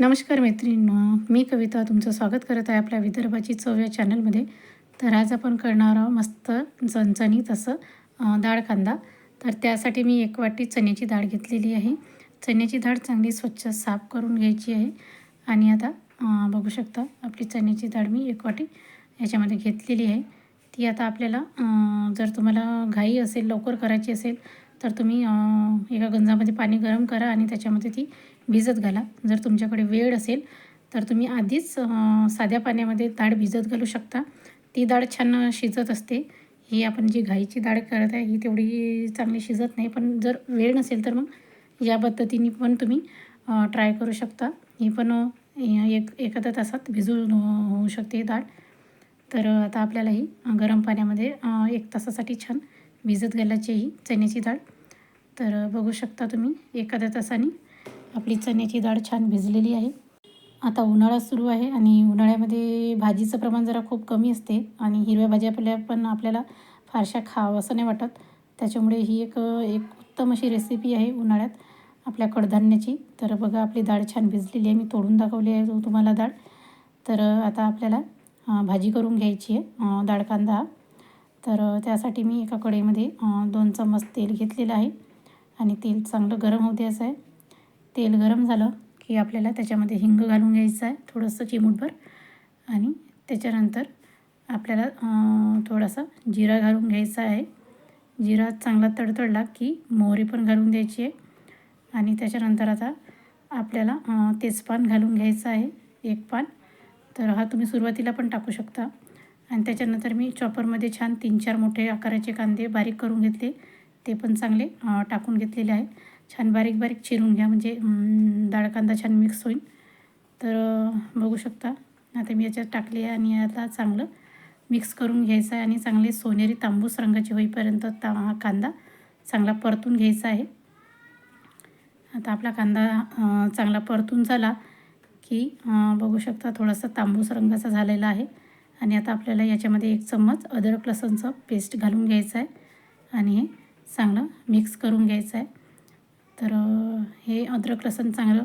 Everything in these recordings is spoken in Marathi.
नमस्कार मैत्रिणींनो मी कविता तुमचं स्वागत करत आहे आपल्या विदर्भाची चव या चॅनलमध्ये. तर आज आपण करणार आहोत मस्त चणचणीत असं डाळ कांदा. तर त्यासाठी मी एक वाटी चण्याची डाळ घेतलेली आहे. चण्याची डाळ चांगली स्वच्छ साफ करून घ्यायची आहे. आणि आता बघू शकता आपली चण्याची डाळ मी एक वाटी याच्यामध्ये घेतलेली आहे. ती आता आपल्याला जर तुम्हाला घाई असेल लवकर करायची असेल तर तुम्ही एका गंजामध्ये पाणी गरम करा आणि त्याच्यामध्ये ती भिजत घाला. जर तुमच्याकडे वेळ असेल तर तुम्ही आधीच साध्या पाण्यामध्ये डाळ भिजत घालू शकता. ती डाळ छान शिजत असते. ही आपण जी घाईची डाळ करत आहे ही तेवढी चांगली शिजत नाही. पण जर वेळ नसेल तर मग या पद्धतीने पण तुम्ही ट्राय करू शकता. ही पण एक एखाद्या तासात भिजून होऊ शकते ही डाळ तर आता आपल्याला ही गरम पाण्यामध्ये एक तासासाठी छान भिजत घालायची ही चण्याची डाळ. तर बघू शकता तुम्ही एखाद्या तासाने आपली चण्याची डाळ छान भिजलेली आहे. आता उन्हाळा सुरू आहे आणि उन्हाळ्यामध्ये भाजीचं प्रमाण जरा खूप कमी असते आणि हिरव्या भाज्या आपल्या पण आपल्याला फारशा खावं असं नाही वाटत. त्याच्यामुळे ही एक एक उत्तम अशी रेसिपी आहे उन्हाळ्यात आपल्या कडधान्याची. तर बघा आपली डाळ छान भिजलेली आहे. मी तोडून दाखवली आहे जो तुम्हाला डाळ. तर आता आपल्याला भाजी करून घ्यायची आहे डाळ कांदा. तर त्यासाठी मी एका कढईमध्ये दोन चम्मच तेल घेतलेलं आहे आणि तेल चांगलं गरम होऊ द्यायचं आहे. तेल गरम झालं की आपल्याला त्याच्यामध्ये हिंग घालून घ्यायचं आहे थोडंसं चिमूटभर आणि त्याच्यानंतर आपल्याला थोडासा जिरा घालून घ्यायचा आहे. जिरा चांगला तडतडला की मोहरी पण घालून द्यायची आहे आणि त्याच्यानंतर आता आपल्याला तेच तेजपान घालून घ्यायचं आहे एक पान. तर हा तुम्ही सुरुवातीला पण टाकू शकता. आणि त्याच्यानंतर मी चॉपरमध्ये छान तीन चार मोठे आकाराचे कांदे बारीक करून घेतले. ते पण चांगले टाकून घेतलेले आहे. छान बारीक बारीक चिरून घ्या म्हणजे डाळ कांदा छान मिक्स होईल. तर बघू शकता. आता मी याच्यात टाकले आहे आणि आता चांगलं मिक्स करून घ्यायचं आहे आणि चांगले सोनेरी तांबूस रंगाचे होईपर्यंत ता हा कांदा चांगला परतून घ्यायचा आहे. आता आपला कांदा चांगला परतून झाला की बघू शकता थोडासा तांबूस रंगाचा झालेला आहे. आणि आता आपल्याला याच्यामध्ये एक चम्मच अद्रक लसणचं पेस्ट घालून घ्यायचं आहे. आणि हे चांगलं मिक्स करून घ्यायचं आहे. तर हे अद्रक लसण चांगलं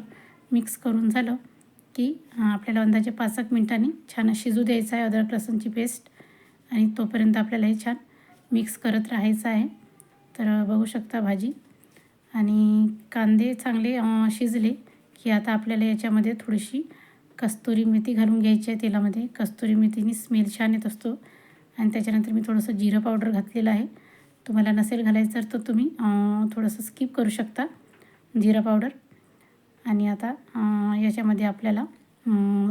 मिक्स करून झालं की आपल्याला अंदाजे पाच एक मिनटांनी छान शिजू द्यायचं आहे अद्रक लसणची पेस्ट आणि तोपर्यंत आपल्याला हे छान मिक्स करत राहायचं आहे. तर बघू शकता भाजी. आणि कांदे चांगले शिजले की आता आपल्याला याच्यामध्ये थोडीशी कस्तुरी मेथी घालून घ्यायची आहे तेलामध्ये. कस्तुरी मेथीने स्मेल छान येत असतो. आणि त्याच्यानंतर मी थोडंसं जिरं पावडर घातलेलं आहे. तुम्हाला नसेल घालायचं तर तुम्ही थोडंसं स्किप करू शकता. जिरा पावडर. आणि आता याच्यामध्ये आपल्याला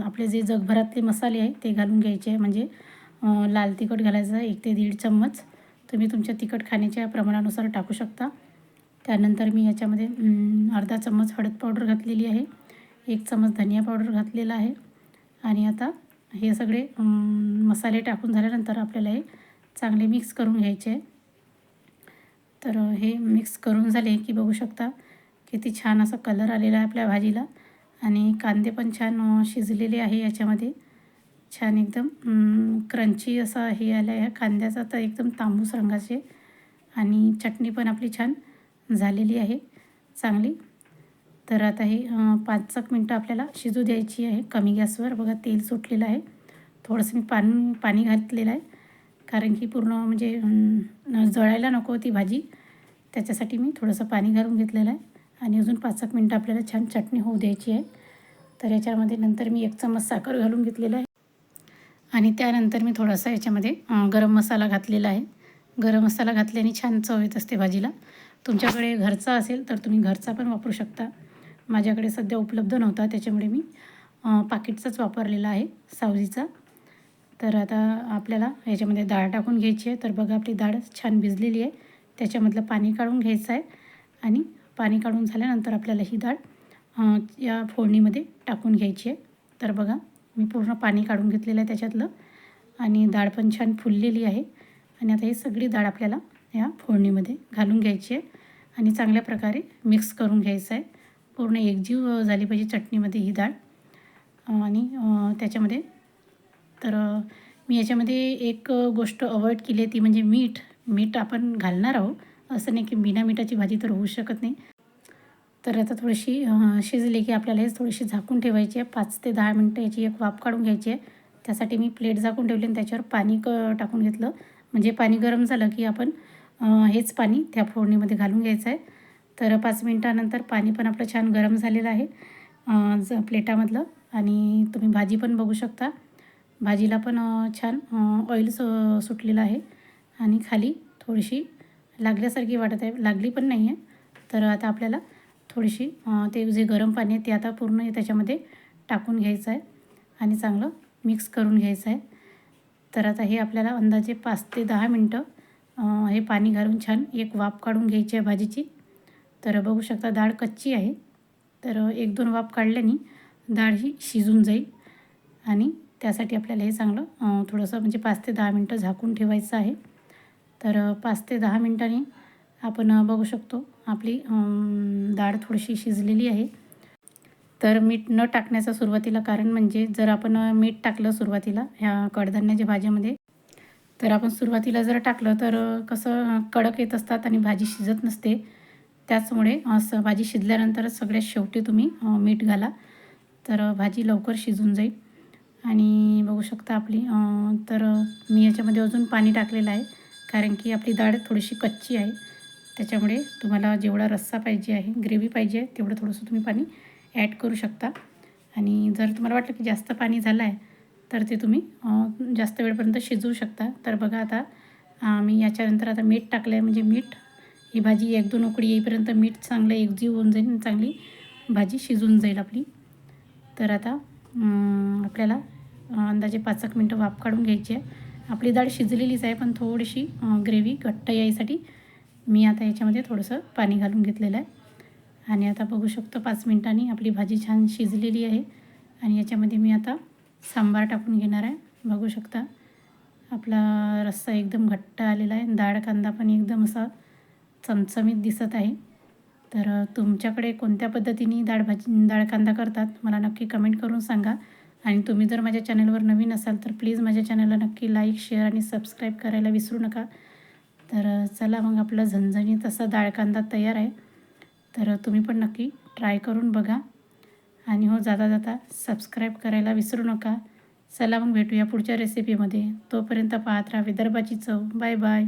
आपले जे जगभरातले मसाले आहे ते घालून घ्यायचे आहे. म्हणजे लाल तिखट घालायचं आहे एक ते दीड चम्मच. तुम्ही तुमच्या तिखट खाण्याच्या प्रमाणानुसार टाकू शकता. त्यानंतर मी याच्यामध्ये अर्धा चम्मच हळद पावडर घातलेली आहे. एक चमच धनिया पावडर घातलेला आहे. आणि आता हे सगळे मसाले टाकून झाल्यानंतर आपल्याला हे चांगले मिक्स करून घ्यायचे आहे. तर हे मिक्स करून झाले की बघू शकता किती छान असा कलर आलेला आहे आपल्या भाजीला. आणि कांदे पण छान शिजलेले आहे याच्यामध्ये. छान एकदम क्रंची असा हे आलं आहे कांद्याचा तर एकदम तांबूस रंगाचे. आणि चटणी पण आपली छान झालेली आहे. चांगली. तर आता हे पाच सात मिनटं आपल्याला शिजू द्यायची आहे. कमी गॅसवर बघा तेल सुटलेलं आहे. थोडंसं मी पाणी पाणी घातलेलं आहे. कारण की पूर्ण म्हणजे जळायला नको होती भाजी. त्याच्यासाठी मी थोडंसं पाणी घालून घेतलेलं आहे. आणि अजून पाच एक मिनटं आपल्याला छान चटणी होऊ द्यायची आहे. तर याच्यामध्ये नंतर मी एक चम्मच साखर घालून घेतलेलं आहे. आणि त्यानंतर मी थोडासा याच्यामध्ये गरम मसाला घातलेला आहे. गरम मसाला घातल्याने छान चव येत असते भाजीला. तुमच्याकडे घरचा असेल तर तुम्ही घरचा पण वापरू शकता. माझ्याकडे सध्या उपलब्ध नव्हता त्याच्यामुळे मी पाकिटचाच वापरलेला आहे सावजीचा. तर आता आपल्याला याच्यामध्ये डाळ टाकून घ्यायची आहे. तर बघा आपली डाळ छान भिजलेली आहे. त्याच्यामधलं पाणी काढून घ्यायचं आहे. आणि पाणी काढून झाल्यानंतर आपल्याला ही डाळ या फोडणीमध्ये टाकून घ्यायची आहे. तर बघा मी पूर्ण पाणी काढून घेतलेलं आहे त्याच्यातलं. आणि डाळ पण छान फुललेली आहे. आणि आता ही सगळी डाळ आपल्याला या फोडणीमध्ये घालून घ्यायची आहे. आणि चांगल्या प्रकारे मिक्स करून घ्यायचं आहे. पूर्ण एकजीव झाली पाहिजे चटणीमध्ये ही डाळ. आणि त्याच्यामध्ये तर मी याच्यामध्ये एक गोष्ट अवॉइड केली आहे ती म्हणजे मीठ. मीठ आपण घालणार आहोत. असं नाही की बिना मिठाची भाजी तर होऊ शकत नाही. तर आता थोडीशी शिजली की आपल्याला हे थोडीशी झाकून ठेवायची आहे. पाच ते दहा मिनटं याची एक वाफ काढून घ्यायची आहे. त्यासाठी मी प्लेट झाकून ठेवली आणि त्याच्यावर पाणी क टाकून घेतलं. म्हणजे पाणी गरम झालं की आपण हेच पाणी त्या फोडणीमध्ये घालून घ्यायचं आहे. तर पाच मिनटानंतर पाणी पण आपलं छान गरम झालेलं आहे. ज प्लेटामधलं. आणि तुम्ही भाजी पण बघू शकता. भाजीला पण छान ऑइल सु सुटलेलं आहे. आणि खाली थोडीशी लागल्यासारखी वाटत आहे. लागली पण नाही आहे तर आता आपल्याला थोडीशी ते जे गरम पाणी आहे ते आता पूर्ण त्याच्यामध्ये टाकून घ्यायचं आहे. आणि चांगलं मिक्स करून घ्यायचं आहे. तर आता हे आपल्याला अंदाजे पाच ते दहा मिनटं हे पाणी घालून छान एक वाफ काढून घ्यायची आहे भाजीची. तर बघू शकता डाळ कच्ची आहे. तर एक दोन वाफ काढल्याने डाळ ही शिजून जाईल. आणि त्यासाठी आपल्याला हे चांगलं थोडंसं म्हणजे पाच ते दहा मिनटं झाकून ठेवायचं आहे. तर पाच ते दहा मिनटांनी आपण बघू शकतो आपली डाळ थोडीशी शिजलेली आहे. तर मीठ न टाकण्याचं सुरुवातीला कारण म्हणजे जर आपण मीठ टाकलं सुरुवातीला ह्या कडधान्याच्या भाज्यामध्ये तर आपण सुरुवातीला जर टाकलं तर कसं कडक येत असतात आणि भाजी शिजत नसते. त्याचमुळे असं भाजी शिजल्यानंतरच सगळ्यात शेवटी तुम्ही मीठ घाला. तर भाजी लवकर शिजून जाईल. आणि बघू शकता आपली तर मी याच्यामध्ये अजून पाणी टाकलेलं आहे. कारण की आपली डाळ थोडीशी कच्ची आहे. त्याच्यामुळे तुम्हाला जेवढा रस्सा पाहिजे आहे ग्रेव्ही पाहिजे आहे तेवढं थोडंसं तुम्ही पाणी ॲड करू शकता. आणि जर तुम्हाला वाटलं की जास्त पाणी झालं आहे तर ते तुम्ही जास्त वेळपर्यंत शिजवू शकता. तर बघा आता मी याच्यानंतर आता मीठ टाकलं आहे म्हणजे मीठ ही भाजी एक दोन उकडी येईपर्यंत मीठ चांगलं एकजीव होऊन जाईल आणि चांगली भाजी शिजून जाईल आपली. तर आता आपल्याला अंदाजे पाच एक मिनटं वाफ काढून घ्यायची आहे. आपली डाळ शिजलेलीच आहे पण थोडीशी ग्रेव्ही घट्ट यायसाठी मी आता याच्यामध्ये थोडंसं पाणी घालून घेतलेलं आहे. आणि आता बघू शकतो पाच मिनटांनी आपली भाजी छान शिजलेली आहे. आणि याच्यामध्ये मी आता सांबार टाकून घेणार आहे. बघू शकता आपला रस्सा एकदम घट्ट आलेला आहे. डाळ कांदा पण एकदम असा चमचमीत दिसत आहे. तर तुमच्याकडे कोणत्या पद्धतीने डाळ भाजी डाळ कांदा करतात? मला नक्की कमेंट करून सांगा. आणि तुम्ही जर माझ्या चॅनलवर नवीन असाल तर प्लीज माझ्या चॅनलला नक्की लाईक शेअर आणि सबस्क्राईब करायला विसरू नका. तर चला मग आपला झणझणीत असा डाळ कांदा तयार आहे. तर तुम्ही पण नक्की ट्राय करून बघा. आणि हो जाता जाता सबस्क्राईब करायला विसरू नका. चला मग भेटूया पुढच्या रेसिपीमध्ये तोपर्यंत पाहत राहा विदर्भाची चव. Bye bye